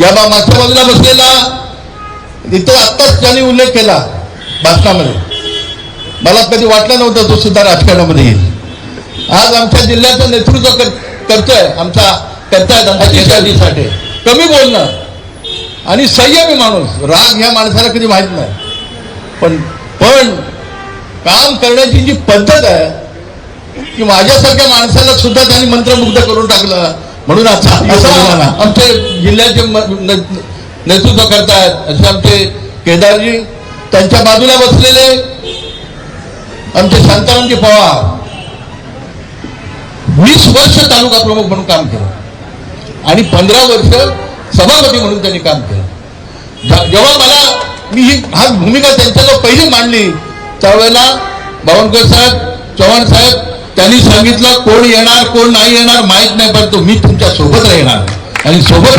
या बा मागच्या बाजूला बसलेला तिथं आत्ताच त्यांनी उल्लेख केला भाषणामध्ये. मला कधी वाटलं नव्हतं तो सुद्धा राजकारणामध्ये येईल. आज आमच्या जिल्ह्याचं नेतृत्व कर करतोय. आमचा करतायत आमच्या देशासाठी कमी बोलणं. आणि संयमी माणूस. राग ह्या माणसाला कधी माहीत नाही. पण पण काम करण्याची जी पद्धत आहे की माझ्यासारख्या माणसाला सुद्धा त्यांनी मंत्रमुग्ध करून टाकलं. म्हणून आता असं आमचे जिल्ह्याचे नेतृत्व करतायत असे आमचे केदारजी त्यांच्या बाजूला बसलेले आमचे शांतारामजी पवार. वीस वर्ष तालुका प्रमुख म्हणून काम केलं. आणि पंधरा वर्ष सभापती म्हणून त्यांनी काम केलं. जेव्हा मला मी ही हा भूमिका त्यांच्याजवळ पहिली मांडली त्यावेळेला बावनकर साहेब चव्हाण साहेब त्यांनी सांगितलं कोण येणार कोण नाही येणार माहीत नाही पण तो मी तुमच्यासोबत राहणार. आणि सोबत